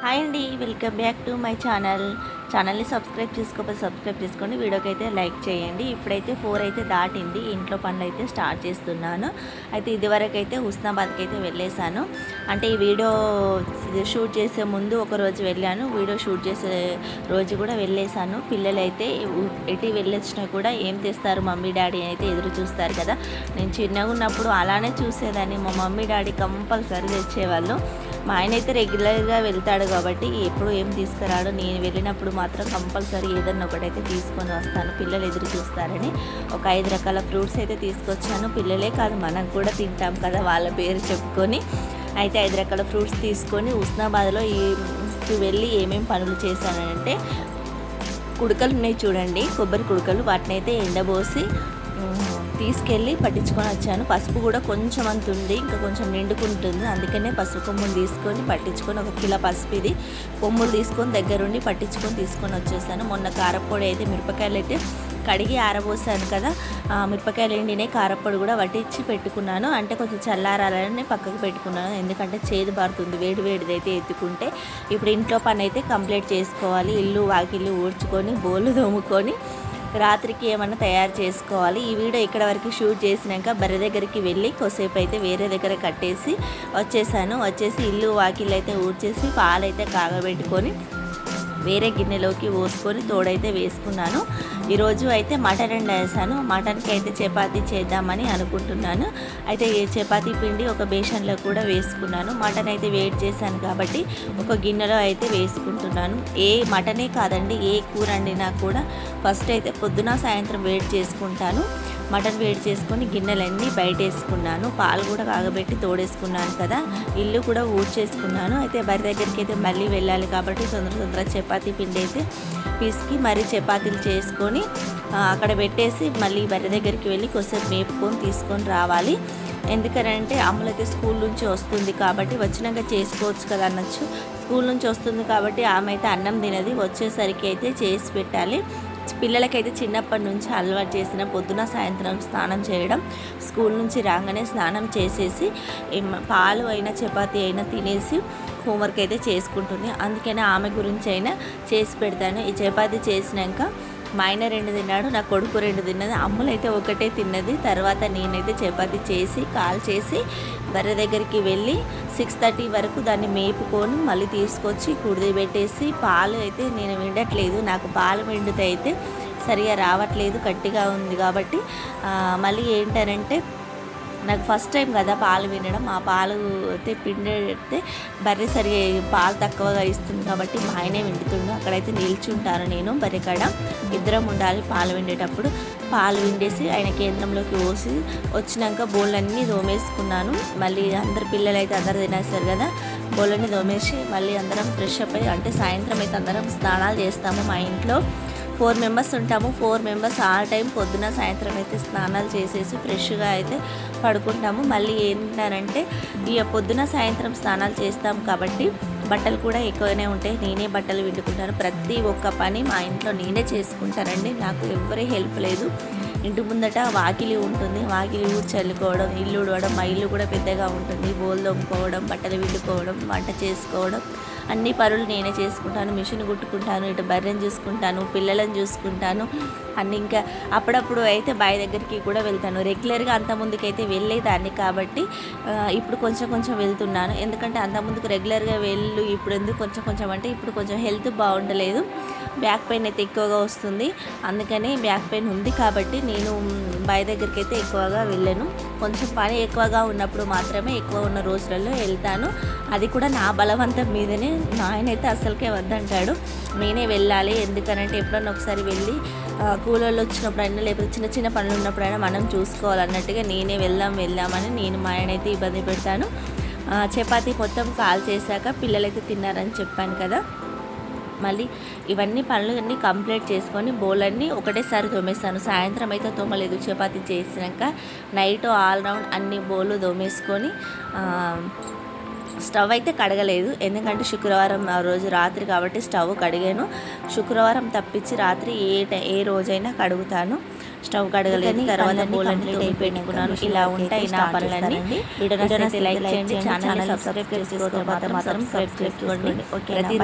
Hi అండి welcome back to my channel. ఛానల్ని subscribe చేసుకోకపోతే సబ్స్క్రైబ్ చేసుకోండి వీడియోకి అయితే లైక్ చేయండి. ఇప్పుడైతే ఫోర్ అయితే దాటింది ఇంట్లో పనులు అయితే స్టార్ట్ చేస్తున్నాను. అయితే ఇదివరకు అయితే హుస్నాబాద్కి అయితే వెళ్ళేసాను. అంటే ఈ వీడియో షూట్ చేసే ముందు ఒక రోజు వెళ్ళాను వీడియో షూట్ చేసే రోజు కూడా వెళ్ళేసాను. పిల్లలైతే ఎటు వెళ్ళొచ్చినా కూడా ఏం తెస్తారు మమ్మీ డాడీ అయితే ఎదురు చూస్తారు కదా. నేను చిన్నగా ఉన్నప్పుడు అలానే చూసేదాన్ని. మా మమ్మీ డాడీ కంపల్సరీ తెచ్చేవాళ్ళు. మా ఆయన అయితే రెగ్యులర్గా వెళ్తాడు కాబట్టి ఎప్పుడు ఏం తీసుకురాడు. నేను వెళ్ళినప్పుడు మాత్రం కంపల్సరీ ఏదన్నా ఒకటైతే తీసుకొని వస్తాను. పిల్లలు ఎదురు చూస్తారని ఒక ఐదు రకాల ఫ్రూట్స్ అయితే తీసుకొచ్చాను. పిల్లలే కాదు మనం కూడా తింటాం కదా వాళ్ళ పేరు చెప్పుకొని. అయితే ఐదు రకాల ఫ్రూట్స్ తీసుకొని ఉస్నాబాద్లో ఈ వెళ్ళి ఏమేమి పనులు చేశానంటే కుడకలు ఉన్నాయి చూడండి. కొబ్బరి కుడకలు వాటిని అయితే ఎండబోసి తీసుకెళ్ళి పట్టించుకొని వచ్చాను. పసుపు కూడా కొంచెం అంత ఉంది ఇంకా కొంచెం నిండుకుంటుంది. అందుకనే పసుపు కొమ్ములు తీసుకొని పట్టించుకొని ఒక కిలో పసుపు ఇది కొమ్ములు తీసుకొని దగ్గరుండి పట్టించుకొని తీసుకొని వచ్చేసాను. మొన్న కారపొడి అయితే మిరపకాయలు అయితే కడిగి ఆరబోసాను కదా మిరపకాయలు ఎండినే కారపొడి కూడా వట్టించి పెట్టుకున్నాను. అంటే కొంచెం చల్లారాలని పక్కకు పెట్టుకున్నాను. ఎందుకంటే చేదు బారుతుంది వేడి వేడిది అయితే ఎత్తుకుంటే. ఇప్పుడు ఇంట్లో పని అయితే కంప్లీట్ చేసుకోవాలి. ఇల్లు వాకిల్లు ఊడ్చుకొని బోళ్ళు దోముకొని రాత్రికి ఏమన్నా తయారు చేసుకోవాలి. ఈ వీడియో ఇక్కడ వరకు షూట్ చేసినాక బర్రె దగ్గరికి వెళ్ళి కొసేపు అయితే వేరే దగ్గర కట్టేసి వచ్చేసాను. వచ్చేసి ఇల్లు వాకిళ్ళు అయితే ఊడ్చేసి పాలైతే కాగబెట్టుకొని వేరే గిన్నెలోకి పోసుకొని తోడైతే వేసుకున్నాను. ఈరోజు అయితే మటన్ అండ్ వేసాను మటన్కి అయితే చపాతీ చేద్దామని అనుకుంటున్నాను. అయితే ఈ చపాతీ పిండి ఒక బేషన్లో కూడా వేసుకున్నాను. మటన్ అయితే వేడి చేశాను కాబట్టి ఒక గిన్నెలో అయితే వేసుకుంటున్నాను. ఏ మటనే కాదండి ఏ కూర వండినా కూడా ఫస్ట్ అయితే పొద్దున సాయంత్రం వేడి చేసుకుంటాను. మటన్ వేడి చేసుకొని గిన్నెలన్నీ బయట వేసుకున్నాను పాలు కూడా కాగబెట్టి తోడేసుకున్నాను కదా. ఇల్లు కూడా ఊడ్చేసుకున్నాను. అయితే బరి దగ్గరికి అయితే మళ్ళీ వెళ్ళాలి కాబట్టి తొందర తొందర చపాతీ పిండి అయితే పిసికి మరీ చపాతీలు చేసుకొని అక్కడ పెట్టేసి మళ్ళీ బరి దగ్గరికి వెళ్ళి కొద్దిసేపు మేపుకొని తీసుకొని రావాలి. ఎందుకనంటే అమ్ములైతే స్కూల్ నుంచి వస్తుంది కాబట్టి వచ్చినాక చేసుకోవచ్చు కదా అనొచ్చు. స్కూల్ నుంచి వస్తుంది కాబట్టి ఆమె అయితే అన్నం తినది. వచ్చేసరికి అయితే చేసి పెట్టాలి. పిల్లలకైతే చిన్నప్పటి నుంచి అలవాటు చేసిన పొద్దున సాయంత్రం స్నానం చేయడం స్కూల్ నుంచి రాగానే స్నానం చేసేసి పాలు అయినా చపాతి అయినా తినేసి హోంవర్క్ అయితే చేసుకుంటుంది. అందుకనే ఆమె గురించి అయినా చేసి పెడతాను. ఈ చపాతి చేసినాక మా ఆయన రెండు తిన్నాడు నా కొడుకు రెండు తిన్నది అమ్ములైతే ఒకటే తిన్నది. తర్వాత నేనైతే చపాతి చేసి కాల్ చేసి బర్రె దగ్గరికి వెళ్ళి సిక్స్ థర్టీ వరకు దాన్ని మేపుకొని మళ్ళీ తీసుకొచ్చి కుడిది పెట్టేసి పాలు అయితే నేను విండట్లేదు నాకు పాలు విండితే అయితే సరిగా రావట్లేదు గట్టిగా ఉంది కాబట్టి మళ్ళీ ఏంటనంటే నాకు ఫస్ట్ టైం కదా పాలు వినడం. ఆ పాలు అయితే పిండితే బర్రె సరిగా పాలు తక్కువగా ఇస్తుంది కాబట్టి మా ఆయనే విండుతుండు అక్కడైతే నిల్చుంటాను నేను బర్రె కాడ ఇద్దరం ఉండాలి పాలు విండేటప్పుడు. పాలు విండేసి ఆయన కేంద్రంలోకి పోసి వచ్చినాక బోళ్ళన్నీ దోమేసుకున్నాను మళ్ళీ అందరు పిల్లలు అయితే అందరు తినేస్తారు కదా. బోళ్ళని దోమేసి మళ్ళీ అందరం ఫ్రెష్ అప్ అయ్యి అంటే సాయంత్రం అయితే అందరం స్నానాలు చేస్తాము మా ఇంట్లో. ఫోర్ మెంబర్స్ ఉంటాము. ఫోర్ మెంబర్స్ ఆల్ టైం పొద్దున సాయంత్రం అయితే స్నానాలు చేసేసి ఫ్రెష్గా అయితే పడుకుంటాము. మళ్ళీ ఏంటంటే ఇక పొద్దున సాయంత్రం స్నానాలు చేస్తాం కాబట్టి బట్టలు కూడా ఎక్కువనే ఉంటాయి. నేనే బట్టలు విండుకుంటాను. ప్రతి ఒక్క పని మా ఇంట్లో నేనే చేసుకుంటానండి. నాకు ఎవరి హెల్ప్ లేదు. ఇంటి ముందట వాకిలి ఉంటుంది. వాకిలి చల్లుకోవడం ఇల్లు ఉడవడం మా ఇల్లు కూడా పెద్దగా ఉంటుంది. బోల్ తోముకోవడం బట్టలు విండుకోవడం వంట చేసుకోవడం అన్ని పనులు నేనే చేసుకుంటాను మిషన్ కుట్టుకుంటాను ఇటు బర్రెని చూసుకుంటాను పిల్లలను చూసుకుంటాను అన్ని ఇంకా అప్పుడప్పుడు అయితే బావి దగ్గరికి కూడా వెళ్తాను. రెగ్యులర్గా అంత ముందుకైతే వెళ్ళేదాన్ని కాబట్టి ఇప్పుడు కొంచెం కొంచెం వెళ్తున్నాను. ఎందుకంటే అంత ముందుకు రెగ్యులర్గా వెళ్ళు ఇప్పుడు ఎందుకు కొంచెం కొంచెం అంటే ఇప్పుడు కొంచెం హెల్త్ బాగుండలేదు. బ్యాక్ పెయిన్ అయితే ఎక్కువగా వస్తుంది. అందుకని బ్యాక్ పెయిన్ ఉంది కాబట్టి నేను బావి దగ్గరికి అయితే ఎక్కువగా వెళ్ళాను. కొంచెం పని ఎక్కువగా ఉన్నప్పుడు మాత్రమే ఎక్కువ ఉన్న రోజులలో వెళ్తాను. అది కూడా నా బలవంతం మీదనే మా ఆయన అయితే అసలుకే వద్దంటాడు. నేనే వెళ్ళాలి. ఎందుకనంటే ఎప్పుడన్నా ఒకసారి వెళ్ళి ఆ, కూలోళ్ళు వచ్చినప్పుడైనా లేకపోతే చిన్న చిన్న పనులు ఉన్నప్పుడైనా మనం చూసుకోవాలన్నట్టుగా నేనే వెళ్దాం వెళ్దామని నేను మా ఆయన అయితే ఇబ్బంది పెడతాను. చపాతీ మొత్తం కాల్ చేశాక పిల్లలైతే తిన్నారని చెప్పాను కదా. మళ్ళీ ఇవన్నీ పనులు అన్నీ కంప్లీట్ చేసుకొని బోలన్నీ ఒకటేసారి తోమేస్తాను. సాయంత్రం అయితే తోమలేదు. చపాతీ చేసినాక నైట్ ఆల్ రౌండ్ అన్ని బౌలు తోమేసుకొని స్టవ్ అయితే కడగలేదు. ఎందుకంటే శుక్రవారం ఆ రోజు రాత్రి కాబట్టి స్టవ్ కడిగాను. శుక్రవారం తప్పించి రాత్రి ఏ టై- ఏ రోజైనా కడుగుతాను. స్టవ్ కడగలేదు. తర్వాత అయిపోయినాక పెట్టుకున్నాను. ఇలా ఉంటాయి నా పనులన్నీ. వీడియో లైక్ చేయండి. ఛానల్ని సబ్స్క్రైబ్ మాత్రం సబ్స్క్రైబ్ చేసుకోండి? ప్రతి